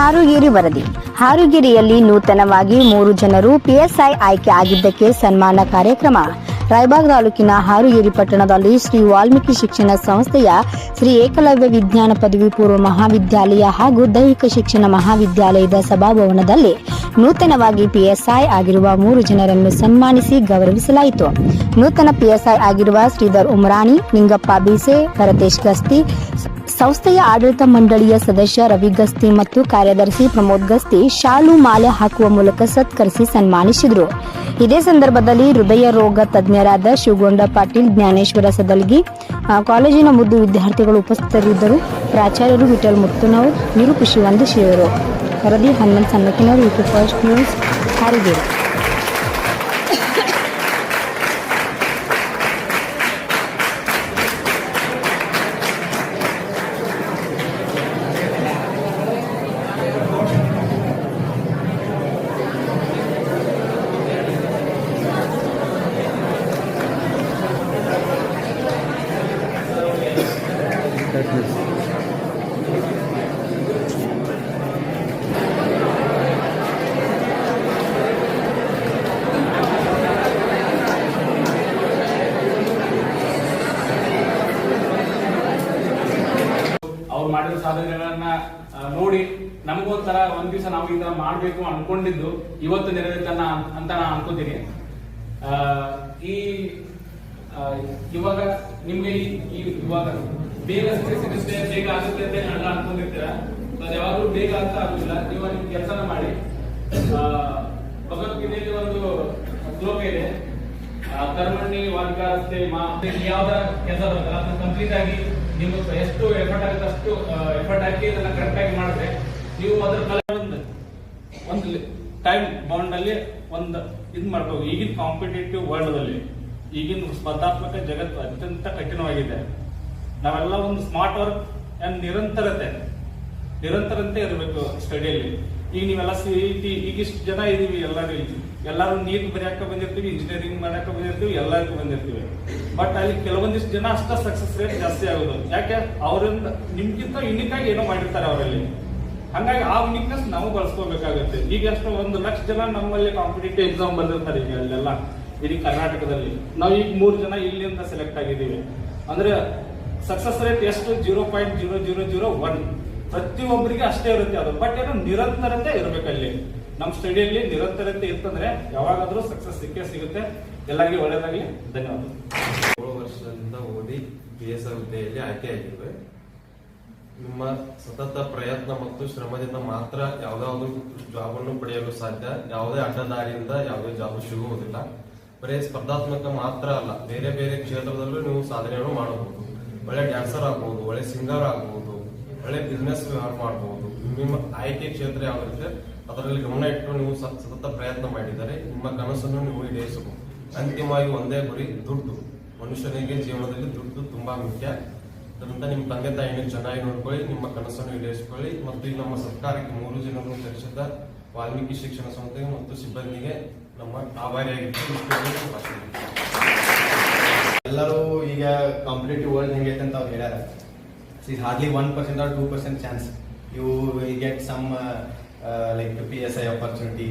ಹಾರುಗೇರಿ ವರದಿ. ಹಾರುಗೇರಿಯಲ್ಲಿ ನೂತನವಾಗಿ ಮೂರು ಜನರು ಪಿಎಸ್ಐ ಆಯ್ಕೆ ಆಗಿದ್ದಕ್ಕೆ ಸನ್ಮಾನ ಕಾರ್ಯಕ್ರಮ. ರಾಯಬಾಗ್ ತಾಲೂಕಿನ ಹಾರುಗೇರಿ ಪಟ್ಟಣದಲ್ಲಿ ಶ್ರೀ ವಾಲ್ಮೀಕಿ ಶಿಕ್ಷಣ ಸಂಸ್ಥೆಯ ಶ್ರೀ ಏಕಲವ್ಯ ವಿಜ್ಞಾನ ಪದವಿ ಪೂರ್ವ ಮಹಾವಿದ್ಯಾಲಯ ಹಾಗೂ ದೈಹಿಕ ಶಿಕ್ಷಣ ಮಹಾವಿದ್ಯಾಲಯದ ಸಭಾಭವನದಲ್ಲಿ ನೂತನವಾಗಿ ಪಿಎಸ್ಐ ಆಗಿರುವ ಮೂರು ಜನರನ್ನು ಸನ್ಮಾನಿಸಿ ಗೌರವಿಸಲಾಯಿತು. ನೂತನ ಪಿಎಸ್ಐ ಆಗಿರುವ ಶ್ರೀಧರ್ ಉಮ್ರಾಣಿ, ನಿಂಗಪ್ಪ ಬೀಸೆ, ಭರತೇಶ್ ಗಸ್ತಿ ಸಂಸ್ಥೆಯ ಆಡಳಿತ ಮಂಡಳಿಯ ಸದಸ್ಯ ರವಿ ಗಸ್ತಿ ಮತ್ತು ಕಾರ್ಯದರ್ಶಿ ಪ್ರಮೋದ್ ಗಸ್ತಿ ಶಾಲು ಮಾಲೆ ಹಾಕುವ ಮೂಲಕ ಸತ್ಕರಿಸಿ ಸನ್ಮಾನಿಸಿದರು. ಇದೇ ಸಂದರ್ಭದಲ್ಲಿ ಹೃದಯ ರೋಗ ತಜ್ಞರಾದ ಶಿವಗೊಂಡ ಪಾಟೀಲ್, ಜ್ಞಾನೇಶ್ವರ ಸದಲ್ಗಿ ಕಾಲೇಜಿನ ಮುದ್ದು ವಿದ್ಯಾರ್ಥಿಗಳು ಉಪಸ್ಥಿತರಿದ್ದರು. ಪ್ರಾಚಾರ್ಯರು ವಿಠಲ್ ಮುತ್ತುನವರು ನಿರೂಪಿಸಿ ವಂದಿಸಿದರು ವರದಿ ಹನ್ನೊಂದು ಯೂಟ್ಯೂಬ್ ಫಸ್ಟ್ ನ್ಯೂಸ್ ಹಾರಿಗೇರಿ. ಅವ್ರು ಮಾಡಿರೋ ಸಾಧನೆಗಳನ್ನ ನೋಡಿ ನಮಗೊಂಥರ ಒಂದ್ ದಿವಸ ನಾವು ತರ ಮಾಡ್ಬೇಕು ಅನ್ಕೊಂಡಿದ್ದು ಇವತ್ತು ನೆರವೇರ್ತನ ಅಂತ ನಾನು ಅನ್ಕೋತೀನಿ. ಈ ಇವಾಗ ನಿಮ್ಗೆ ಈ- ಇವಾಗ ಬೇಗ ಸಿಗುತ್ತೆ ಬೇಗ ಆಗುತ್ತೆ ಅಂತ ಎಲ್ಲ ಅನ್ಕೊಂಡಿರ್ತೀರ? ಅದು ಯಾವಾಗಲೂ ಬೇಗ ಅಂತ ಆಗುದಿಲ್ಲ. ನೀವು ನಿಮ್ ಕೆಲಸನ ಮಾಡಿ. ಭಗವದ್ಗೀತೆಯಲ್ಲಿ ಒಂದು ಶ್ಲೋಕ ಇದೆ. ಕರ್ಮಣ್ಣಿ ವಾಲ್ಕಾರಸ್ತೆ ಮಾ ಯಾವ್ದಾರ ಕೆಲಸ ಬರ್ತಲ್ಲ ಅದನ್ನ ಕಂಪ್ಲೀಟ್ ಆಗಿ ನೀವು ಎಷ್ಟು ಎಫರ್ಟ್ ಆಗುತ್ತೆ ಅಷ್ಟು ಎಫರ್ಟ್ ಹಾಕಿ ಅದನ್ನ ಕರೆಕ್ಟ್ ಆಗಿ ಮಾಡಿದ್ರೆ ನೀವು ಅದ್ರ ಕಲೆ ಒಂದು ಒಂದು ಟೈಮ್ ಬೌಂಡ್ ಅಲ್ಲಿ ಒಂದು ಇದ್ ಮಾಡ್ಬೇಕು ಈಗಿನ ಕಾಂಪಿಟೇಟಿವ್ ವರ್ಲ್ಡ್ ಅಲ್ಲಿ ಈಗಿನ ಸ್ಪರ್ಧಾತ್ಮಕ ಜಗತ್ತು ಅತ್ಯಂತ ಕಠಿಣವಾಗಿದೆ. ನಾವೆಲ್ಲ ಒಂದು ಸ್ಮಾರ್ಟ್ ವರ್ಕ್ ಅಂಡ್ ನಿರಂತರತೆ ನಿರಂತರತೆ ಇರಬೇಕು ಸ್ಟಡಿಯಲ್ಲಿ ಈಗ ನೀವೆಲ್ಲ ಸಿ ಟಿ ಈಗ ಇಷ್ಟು ಜನ ಇದೀವಿ ಎಲ್ಲರೂ ಇಲ್ಲಿ. ಎಲ್ಲರೂ ನೀಟ್ ಬರೆಯಕ್ಕೆ ಬಂದಿರ್ತೀವಿ ಇಂಜಿನಿಯರಿಂಗ್ ಮಾಡಕ್ಕೆ ಬಂದಿರ್ತೀವಿ, ಎಲ್ಲರಿಗೂ ಬಂದಿರ್ತೀವಿ. ಬಟ್ ಅಲ್ಲಿ ಕೆಲವೊಂದಿಷ್ಟು ಜನ ಅಷ್ಟ ಸಕ್ಸಸ್ ರೇಟ್ ಜಾಸ್ತಿ ಆಗೋದು. ಯಾಕೆ? ಅವರಿಂದ ನಿಮ್ಗಿಂತ ಯುನಿಕ್ ಆಗಿ ಏನೋ ಮಾಡಿರ್ತಾರೆ ಅವರಲ್ಲಿ. ಹಂಗಾಗಿ ಆ ಯುನಿಕ್ನೆಸ್ ನಾವು ಬಳಸ್ಕೋಬೇಕಾಗುತ್ತೆ. ಈಗ ಎಷ್ಟೋ ಒಂದು ಲಕ್ಷ ಜನ ನಮ್ಮಲ್ಲಿ ಕಾಂಪಿಟೇಟಿವ್ ಎಕ್ಸಾಮ್ ಬಂದಿರ್ತಾರೆ ಈಗ ಅಲ್ಲೆಲ್ಲ, ಇಡೀ ಕರ್ನಾಟಕದಲ್ಲಿ. ನಾವು ಈಗ ಮೂರು ಜನ ಇಲ್ಲಿಂದ ಸೆಲೆಕ್ಟ್ ಆಗಿದ್ದೀವಿ. ಅಂದ್ರೆ ಸಕ್ಸಸ್ ರೇಟ್ ಎಷ್ಟು? Zero point zero zero zero one ಪ್ರತಿಯೊಬ್ಬರಿಗೆ ಅಷ್ಟೇ ಇರುತ್ತೆ ಅದು. ಬಟ್ ಏನೋ ನಿರಂತರತೆ ಇರ್ಬೇಕಲ್ಲಿ. ನಮ್ಮ ಸ್ಟಡಿಯಲ್ಲಿ ನಿರಂತರತೆ ಇರ್ತಂದ್ರೆ ಯಾವಾಗಾದ್ರೂ ಸಕ್ಸಸ್ ಸಿಕ್ಕೇ ಸಿಗುತ್ತೆ. ಎಲ್ಲರಿಗೂ ಒಳ್ಳೆಯದಾಗಲಿ ಧನ್ಯವಾದ. ಏಳು ವರ್ಷದಿಂದ ಓದಿ ಪಿ ಎಸ್ ಐ ಹುದ್ದೆಯಲ್ಲಿ ಆಯ್ಕೆಯಾಗಿವೆ ನಿಮ್ಮ ಸತತ ಪ್ರಯತ್ನ ಮತ್ತು ಶ್ರಮದಿಂದ ಮಾತ್ರ ಯಾವ್ದಾವ್ದು ಜಾಬ್ ಅನ್ನು ಪಡೆಯಲು ಸಾಧ್ಯ. ಯಾವುದೇ ಅಡ್ಡದಾರಿಯಿಂದ ಯಾವುದೇ ಜಾಬ್ ಸಿಗುವುದಿಲ್ಲ ಬರೀ ಸ್ಪರ್ಧಾತ್ಮಕ ಮಾತ್ರ ಅಲ್ಲ, ಬೇರೆ ಬೇರೆ ಕ್ಷೇತ್ರದಲ್ಲೂ ನೀವು ಸಾಧನೆಯನ್ನು ಮಾಡಬಹುದು. ಒಳ್ಳೆ ಡ್ಯಾನ್ಸರ್ ಆಗಬಹುದು ಒಳ್ಳೆ ಸಿಂಗರ್ ಆಗಬಹುದು ಒಳ್ಳೆ ಬಿಸ್ನೆಸ್ ಮಾಡಬಹುದು ನಿಮ್ಮ ಆಯ್ಕೆ ಕ್ಷೇತ್ರ ಯಾವ್ದಿರುತ್ತೆ? ಅದರಲ್ಲಿ ಗಮನ ಇಟ್ಟು ನೀವು ಸತತ ಪ್ರಯತ್ನ ಮಾಡಿದರೆ ನಿಮ್ಮ ಕನಸನ್ನು ನೀವು ಈಡೇರಿಸಬಹುದು. ಅಂತಿಮವಾಗಿ ಒಂದೇ ಗುರಿ, ದುಡ್ಡು. ಮನುಷ್ಯನಿಗೆ ಜೀವನದಲ್ಲಿ ದುಡ್ಡು ತುಂಬಾ ಮುಖ್ಯ. ಅದರಿಂದ ನಿಮ್ಮ ತಂದೆ ತಾಯಿನ ಚೆನ್ನಾಗಿ ನೋಡ್ಕೊಳ್ಳಿ, ನಿಮ್ಮ ಕನಸನ್ನು ಈಡೇರಿಸಿಕೊಳ್ಳಿ ಮತ್ತು ಈ ನಮ್ಮ ಸರ್ಕಾರಕ್ಕೆ ಮೂರು ಜನರನ್ನು ಸೇರಿಸಿದ ವಾಲ್ಮೀಕಿ ಶಿಕ್ಷಣ ಸಂಸ್ಥೆ ಮತ್ತು ಸಿಬ್ಬಂದಿಗೆ ನಮ್ಮ ಮುಗಿಸ್ತೇನೆ. ಎಲ್ಲರೂ ಈಗ ಕಾಂಪಿಟೇಟಿವ್ ವರ್ಲ್ಡ್ ಹೆಂಗೈತೆ ಅಂತ ಅವ್ರು ಹೇಳ್ಯಾರ. Hardly one percent or two percent chance you will get some like P S I opportunity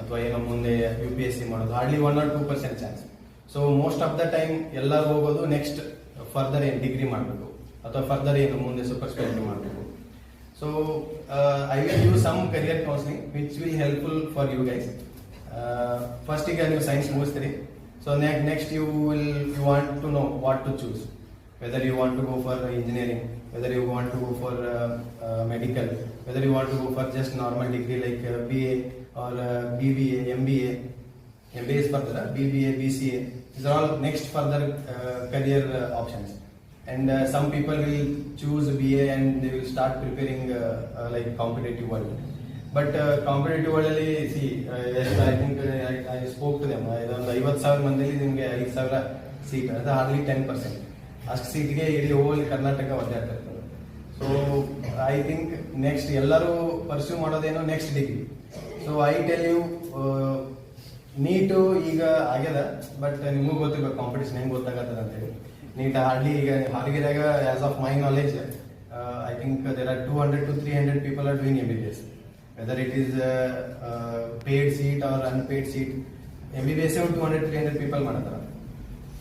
ಅಥವಾ ಏನೋ ಮುಂದೆ ಯು ಪಿ ಎಸ್ ಸಿ ಮಾಡೋದು hardly one or two percent chance so most of the time ಎಲ್ಲರೂ ಹೋಗೋದು next further ಏನು degree ಮಾಡಬೇಕು, ಅಥವಾ further ಏನು ಮುಂದೆ ಸೂಪರ್ ಸ್ಪೆಷಾಲಿಟಿ ಮಾಡಬೇಕು. So I will use some career counselling which will helpful for you guys first ಈಗ ನೀವು science ಮುಗಿಸ್ತೀರಿ. So next you will you want to know what to choose want to go for engineering whether you want to go for medical whether you want to go for just normal degree like B A R B B A M B A M B S ಬರ್ತದ B B A B C A is all next further career options and uh, some people will choose BA and they will start preparing uh, uh, like competitive world. But uh, competitive ಅಲ್ಲಿ see I think I spoke to them ಇದೊಂದು ಐವತ್ತು ಸಾವಿರ ಮಂದಿಲಿ ನಿಮಗೆ ಐದು ಸಾವಿರ seat ಅದು hardly ten percent ಅಷ್ಟು ಸೀಟ್ಗೆ ಇಡೀ ಹೋಲ್ ಕರ್ನಾಟಕ ಒದ್ದೆ ಆಗ್ತಿರ್ತದೆ ಸೊ ಐ ಥಿಂಕ್ ನೆಕ್ಸ್ಟ್ ಎಲ್ಲರೂ pursue ಮಾಡೋದೇನು next degree so I tell you NEET ಈಗ ಆಗ್ಯದ ಬಟ್ ನಿಮಗೂ ಗೊತ್ತಿಲ್ಲ ಕಾಂಪಿಟೇಷನ್ ಹೆಂಗ್ ಗೊತ್ತಾಗತ್ತದ ಅಂತೇಳಿ. ನೀಟ್ ಹಾರ್ಡ್ಲಿ ಈಗ ಹಾರ್ಗಿರಾಗ as of my knowledge I think there are two hundred to three hundred people are doing M B B S whether it is paid seat or unpaid seat M B B S two hundred three hundred people ಮಾಡ್ತಾರ.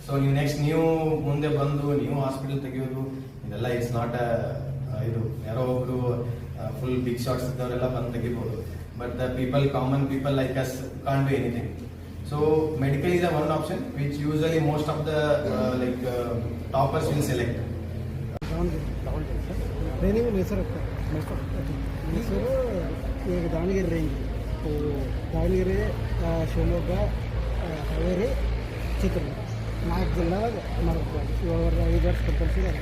So ನೀವು next ನೀವು ಮುಂದೆ ಬಂದು ನೀವು hospital ತೆಗೆಯೋದು ಇದೆಲ್ಲ it's not ಇದು ಯಾರೋ ಒಬ್ರು ಫುಲ್ ಬಿಗ್ ಶಾಟ್ಸ್ ಇದ್ದವರೆಲ್ಲ ಬಂದು ತೆಗಿಬಹುದು but the people common people like us can't do anything so medical is a one option which usually most of the like toppers will select ಈಗ Davanagere range Davanagere Shivamogga Haveri Chitradurga. ನಾಲ್ಕು ಜಿಲ್ಲೆ ಮಾಡ್ಬೇಕು ಏಳು ಐದು ವರ್ಷ ಕಂಪಲ್ಸರಿ ಅದ